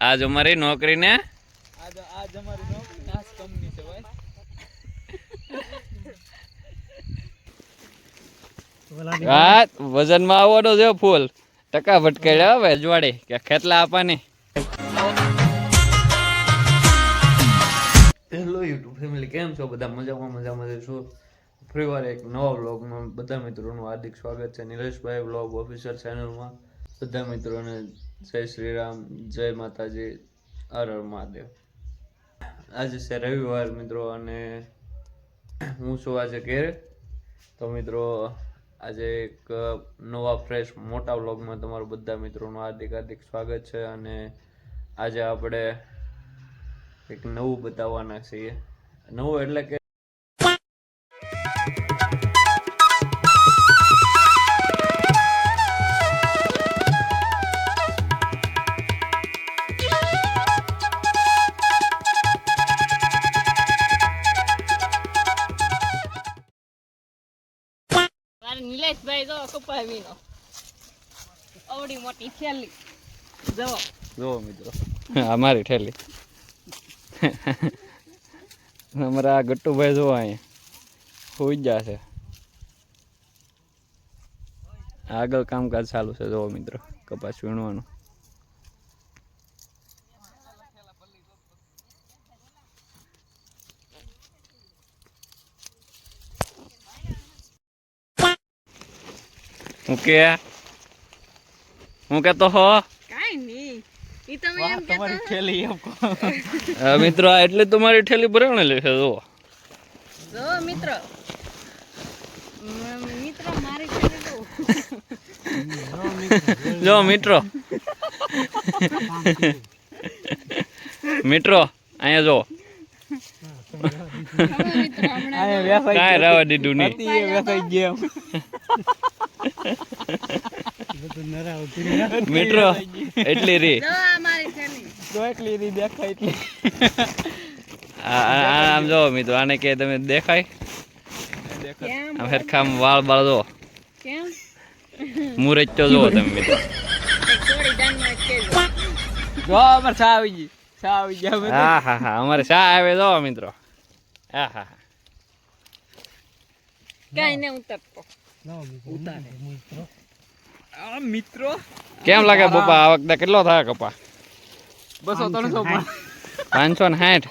આજ અમારી નોકરીને આજ આજ અમારી નોકરી ને કંપની છે ભાઈ. વાત વજનમાં આવવાનો છે ફૂલ. ટકા ભટકાડ્યા હવે અજવાડે કે ખેતલા આપવાની. હેલો યુટ્યુબ ફેમિલી કેમ છો બધા? મજામાં મજામાં છો. ફરી વાર એક નવા બ્લોગમાં બધા મિત્રોનું હાર્દિક સ્વાગત છે. નિલેશભાઈ વ્લોગ ઓફિસર ચેનલમાં બધા મિત્રોને જય શ્રી રામ જય માતાજી, હર હર મહાદેવ. આજે છે રવિવાર મિત્રો અને હું છું આજે ઘેરે. તો મિત્રો, આજે એક નવા, ફ્રેશ, મોટા વ્લોગમાં તમારું બધા મિત્રોનું હાર્દિક હાર્દિક સ્વાગત છે અને આજે આપણે એક નવું બતાવવાના છીએ. નવું એટલે કે જો કપાવીનો અવડી મોટી થેલી. જો જુઓ મિત્રો. અમારી ઠેલી અમારા ગટ્ટુભાઈ જુઓ અહીંયા. સુઈ ગયા છે આગળ કામકાજ ચાલુ છે જો મિત્રો. કપાસ વીણવાનું. હું કે હું કેતો હો. કાઈ નહીં. તમે એમ તમારી થેલી એમ મિત્રો આ એટલે તમારી ઠેલી ભરાણેલી છે જુઓ. જો મિત્ર. મારી થેલી જો જો મિત્રો. મિત્રો અહીંયા જો કાંઈ રહેવા દીધું નહીં. મિત્રો એટલી રી. જો આ મારી થેલી તો એટલી રી દેખાય એટલી. આમ જો મિત્રો આને કે તમે દેખાય? આમ હરખામ વાળ બાળ જો. કેમ? મુરત તો જો તમે મિત્રો. જ અમાર સા આવી ગઈ. સા આવી ગયા હા હા હા અમારે શા આવે જો મિત્રો. હા હા કાઈ ને ઉતરતો આ મિત્રો. કેમ લાગે પપ્પા? આ વખતે કેટલો થાય કપા બસો ત્રણસો પાંચસો ને સાઠ.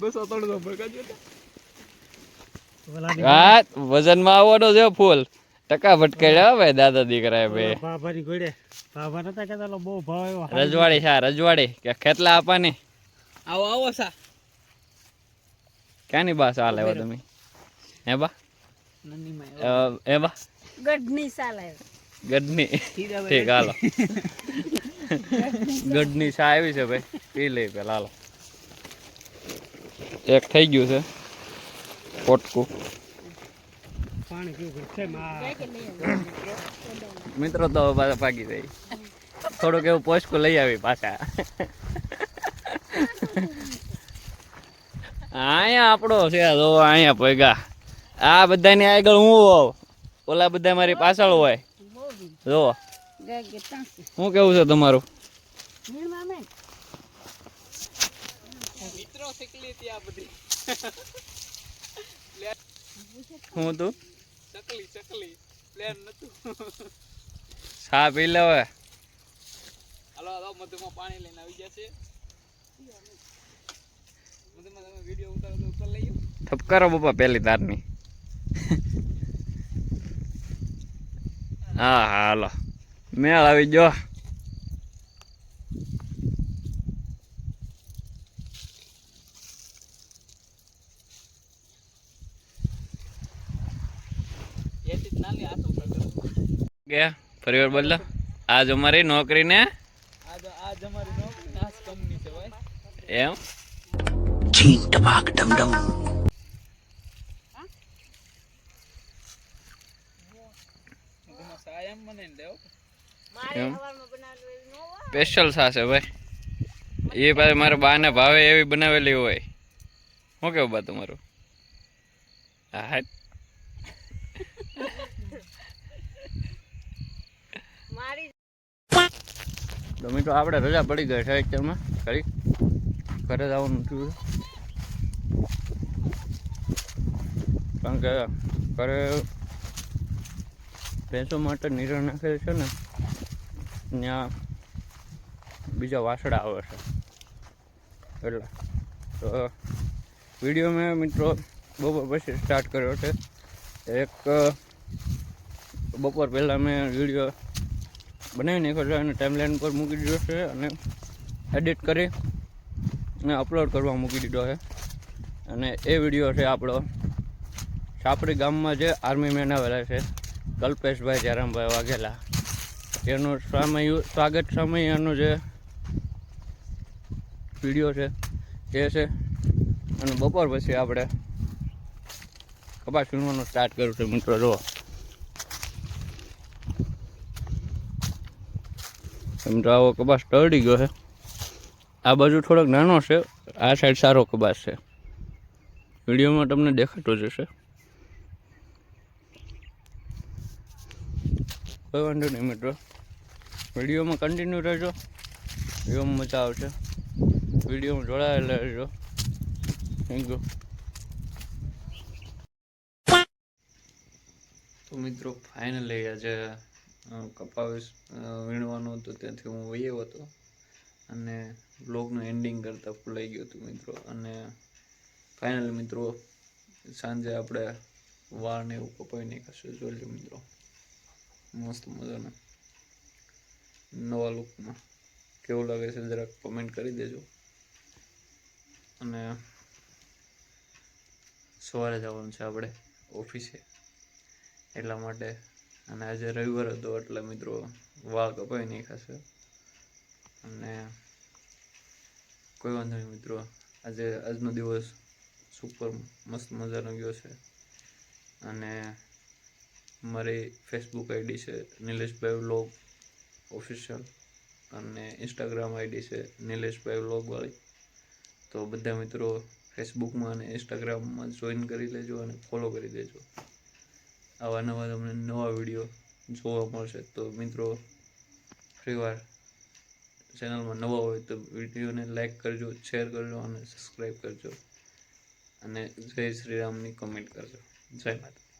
બસો ત્રણસો કરજો વજનમાં આવવાનો છે ફૂલ. ટકા ભટકાડ્યા હવે દાદા દીકરા નતા બહુ ભાવ આવ્યો. રજવાડી સા રજવાડી. કે ખેતલા આપવાની. આવો આવો સા. ક્યાંની બા ચાલે હવે તમે? હે બા? એ બા? ગઢની સા આવે ગઢની. ઠીક હાલો. ગઢની ચા. આવી છે ભાઈ. પી લઈ પેલા હાલો. એક થઈ ગયું છે. પોટકું. મિત્રો તો પાછા ભાગી જાય. થોડુંક એવું પોસ્ટકું લઈ આવી પાછા. અહીંયા આપણો છે જો અહીંયા ભેગા. આ બધાની આગળ હું હોઉં. ઓલા બધા મારી પાછળ હોય. જો. શું કેવું છે તમારું? હું તું ચકલી ચકલી. પ્લેન નતું. ચા પી લે હવે. હાલો હાલો મધુમાં પાણી લઈને આવી ગયા છે. મધુમાં તમે વીડિયો ઉતારો તો ઉપર લઈ ઠપકારો પપ્પા પેલી તારની હા હા હાલો મેળ આવી ગયો એથી નાની આસુ કરતો ફરી વાર બોલો આજ અમારી નોકરીને? આજ આજ અમારી નોકરી નાસ કંપની છે ભાઈ. એમ? ઢમ સા એમ મને દેવ મારે એમ? હવારમાં બનાવેલું એવું ન હોય. સ્પેશિયલ સાસે ભાઈ. એ પાસે મારા બાને ભાવે એવી બનાવેલી હોય. શું કેવું બા તમારું? હા હા તો મિત્રો આપણે રજા પડી ગઈ છે એકચરમાં કરી ઘરે જવાનું થયું કારણ કે ઘરે ભેંસો માટે નીરણ નાખેલ છે ને, ત્યાં બીજા વાસડા આવે છે. એટલે તો વીડિયો મેં મિત્રો બપોર પછી સ્ટાર્ટ કર્યો છે. એક, બપોર પહેલાં મેં વીડિયો બનાવી નાખ્યો છે અને ટાઈમલાઈન પર મૂકી દીધો છે અને એડિટ કરી અને અપલોડ કરવા મૂકી દીધો છે. અને એ વીડિયો છે આપણો. છાપરી ગામમાં જે આર્મી મેન આવેલા છે. કલ્પેશભાઈ જયરામભાઈ વાઘેલા. એનું સામય, સ્વાગત સમય એનો જે વીડિયો છે, એ છે. અને બપોર પછી આપણે કપાસ વીણવાનું સ્ટાર્ટ કર્યું છે મિત્રો, જુઓ. મિત્રો, આવો કપાસ ટળી ગયો છે. આ બાજુ થોડોક નાનો છે, આ સાઈડ સારો કપાસ છે. વિડીયોમાં તમને દેખાતો જ કોઈ વાંધો નહીં મિત્રો. વિડીયોમાં કન્ટિન્યુ રહેજો. વિડીયોમાં મજા આવશે. વિડીયોમાં જોડાયેલા રહેજો. થેન્ક યુ તો મિત્રો ફાઇનલી આજે કપાવીશ વીણવાનું હતું. ત્યાંથી હું વયો હતો. અને બ્લોગનું એન્ડિંગ કરતાં ભૂલાઈ ગયું હતું મિત્રો. અને ફાઇનલી મિત્રો, સાંજે આપણે વાળને એવું કપાઈ કશું જોઈ મિત્રો. મસ્ત મજાના. નવા લુકમાં કેવું લાગે છે જરાક કમેન્ટ કરી દેજો. અને સવારે જવાનું છે આપણે ઓફિસે. એટલા માટે. અને આજે રવિવાર હતો, એટલે મિત્રો વાળ કપાઈ ખાશે અને કોઈ વાંધો નહીં મિત્રો. આજે આજનો દિવસ સુપર મસ્ત મજાનો ગયો છે. અને મારી ફેસબુક આઈડી છે નિલેશભાઈ વ્લોગ ઓફિશિયલ અને ઇન્સ્ટાગ્રામ આઈડી છે નિલેશભાઈ વ્લોગવાળી તો બધા મિત્રો ફેસબુકમાં અને ઇન્સ્ટાગ્રામમાં જોઈન કરી લેજો અને ફોલો કરી દેજો. આવા નવા તમને નવા વીડિયો જોવા મળશે. તો મિત્રો ફરીવાર ચેનલમાં નવા હોય તો વિડીયોને લાઇક કરજો શેર કરજો અને સબસ્ક્રાઈબ કરજો. અને જય શ્રી રામની કમેન્ટ કરજો. જય માતા